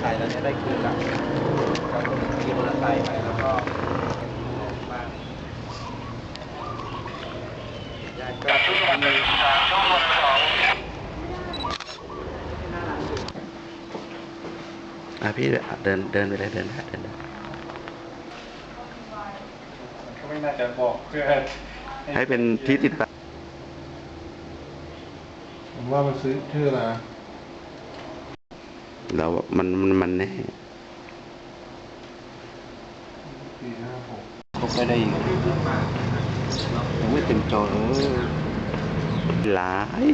ใส่แล้วเนี่ยได้คืนละก็ขี่มอเตอร์ไซค์ไปแล้วก็บ้านญาติก็ทุกคนเลยอะพี่เดินเดินไปเลยเดินได้เดินได้ก็ไม่น่าจะบอกเพื่อให้เป็นที่ติดตามผมว่ามันซื้อชื่ออะไร นะเรามันมันมันแน่สี่ห้าหกผมไม่ได้ยินยังไม่เต็มจอเออหลาย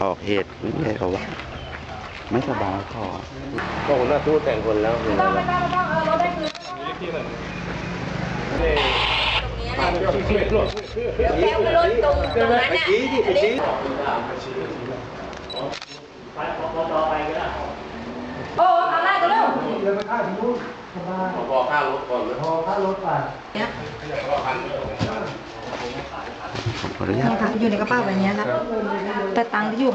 ออกเหตุนี่เลยเขาว่าไม่สบายคอก็ผมน่าทูแต่งคนแล้วเป็นไรล่ะแก้วไปรถตรงตรงนั้นน่ะอันนี้โอ้ทำได้ก็เร็ว ที่นู้นสบายพอค่ารถก่อนเลยพอค่ารถไปผมขออนุญาตค่ะอยู่ในกระเป๋าแบบนี้ครับแต่ตังค์ที่อยู่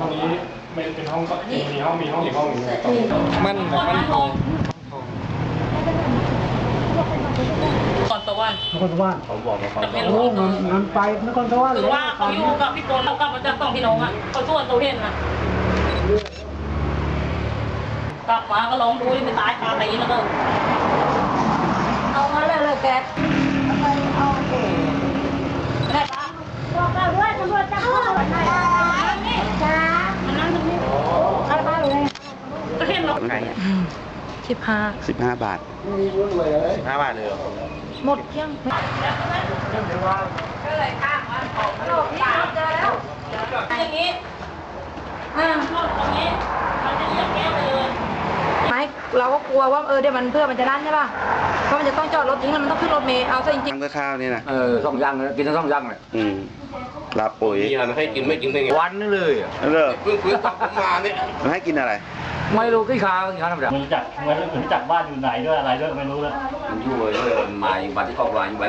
ตรงนี้เป็นเป็นห้องก็มีห้องมีห้องอีกห้องหนึงมั่นมั่นคงก่อนตะวันนครสวรรค์ผมบอกมาก่อนจะเป็นโอ้เงินเงินไปนครสวรรค์คือว่าเขาอยู่กับพี่โกนเรากลับมาจากสองพี่น้องอะเขาส่วนตัวเห็นอะ กลับมาก็ลองดูนี่ไปตายคาตีแล้วก็เอามาเลยเลยแกเอาเองได้ปะบอกเราด้วยตำรวจจับเราจ้ามันนั่งตรงนี้ข้าบ้านเลยก็เห็นเราไก่สิบห้าสิบห้าบาทสิบห้าบาทเลยเหรอหมดยังก็เลยข้างมันของขนมนี่เจอแล้วอย่างนี้ อ่า รถตรงนี้เราจะเรียกแก้ไปเลย ไม่ เราก็กลัวว่าเออเดี๋ยวมันเพื่อมันจะนั่นใช่ป่ะเพราะมันจะต้องจอดรถทิ้งแล้วมันต้องขึ้นรถเมล์เอาซะจริงทำกับข้าวนี่นะเออสองอย่างเลยกินทั้งสองอย่างเลยอืมลาปุ๋ยมีอะไรให้กินไม่กินได้ไงวันนึงเลยอะเลิกเพิ่งฟื้นตับผมมาเนี่ยแล้วให้กินอะไร ไม่รู้กี่ขากี่ขาธรรมดามึงจักมึงรู้จักบ้านอยู่ไหนด้วยอะไรด้วยไม่รู้แล้วมันอยู่เลยมาอยู่บ้านที่ครอบครัวอยู่บ้าน